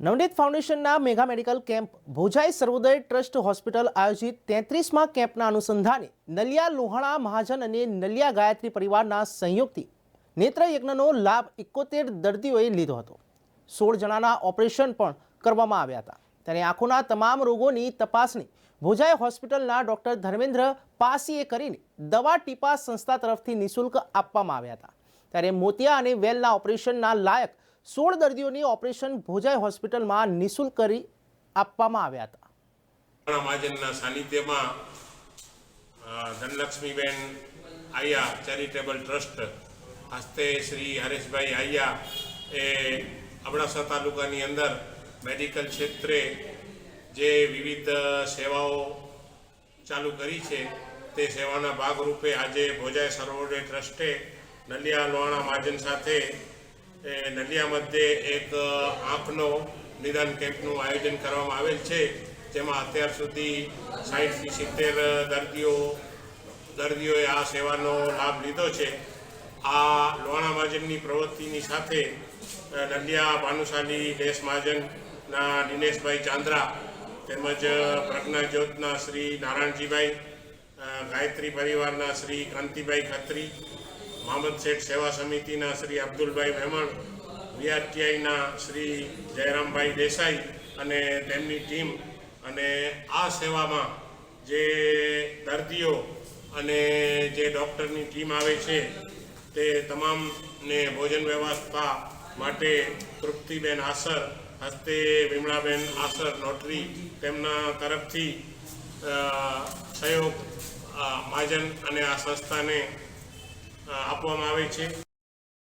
નવનીત ફાઉન્ડેશનના mega medical camp, Bhojai Sarvodaya trust hospital આયોજિત તેત્રીસમાં કેમ્પના અનુસંધાને નલિયા લોહાણા મહાજન અને નલિયા ગાયત્રી પરિવારના સંયુક્તથી નેત્રયજ્ઞનો લાભ એકોતેર દર્દીઓએ લીધો હતો. સોળ જણાના ઓપરેશન પણ કરવામાં આવ્યા હતા. ત્યારે આંખોના તમામ રોગોની તપાસણી ભોજાઈ હોસ્પિટલના ડૉક્ટર ધર્મેન્દ્ર પાસીએ કરીને દવા ટીપા સંસ્થા તરફથી નિઃશુલ્ક આપવામાં આવ્યા હતા. ત્યારે મોતિયા અને વેલના ઓપરેશનના લાયક સોળ દર્દીઓની ઓપરેશન ભોજાઈ હોસ્પિટલમાં નિઃશુલ્ક કરી આપવામાં આવ્યા હતા. મહાજનના સાનિધ્યમાં ધનલક્ષ્મીબેન આયા ચેરિટેબલ ટ્રસ્ટ હસ્તે શ્રી હરેશભાઈ આયા એ અબડાસા તાલુકાની અંદર મેડિકલ ક્ષેત્રે જે વિવિધ સેવાઓ ચાલુ કરી છે, તે સેવાના ભાગરૂપે આજે ભોજાય સરોવરે ટ્રસ્ટે નલિયા લોહાણા મહાજન સાથે એ નલિયા મધ્યે એક આંખનો નિદાન કેમ્પનું આયોજન કરવામાં આવેલ છે, જેમાં અત્યાર સુધી સાહીઠથી સિત્તેર દર્દીઓ, દર્દીઓએ આ સેવાનો લાભ લીધો છે. આ લોણા મહાજનની પ્રવૃત્તિની સાથે નલિયા ભાનુશાલી દેશ મહાજનના દિનેશભાઈ ચાંદ્રા તેમજ પ્રજ્ઞા જ્યોતના શ્રી નારાયણજીભાઈ ગાયત્રી પરિવારના શ્રી કાંતિભાઈ ખત્રી મોહમ્મદ શેઠ સેવા સમિતિના શ્રી અબ્દુલભાઈ મહેમણ વીઆરટીઆઈના શ્રી જયરામભાઈ દેસાઈ અને તેમની ટીમ અને આ સેવામાં જે દર્દીઓ અને જે ડૉક્ટરની ટીમ આવે છે, તે તમામને ભોજન વ્યવસ્થા માટે તૃપ્તિબેન આસર, હસ્તે વિમળાબેન આસર નોટરી તેમના તરફથી સહયોગ મહાજન અને આ સંસ્થાને આપવામાં આવે છે.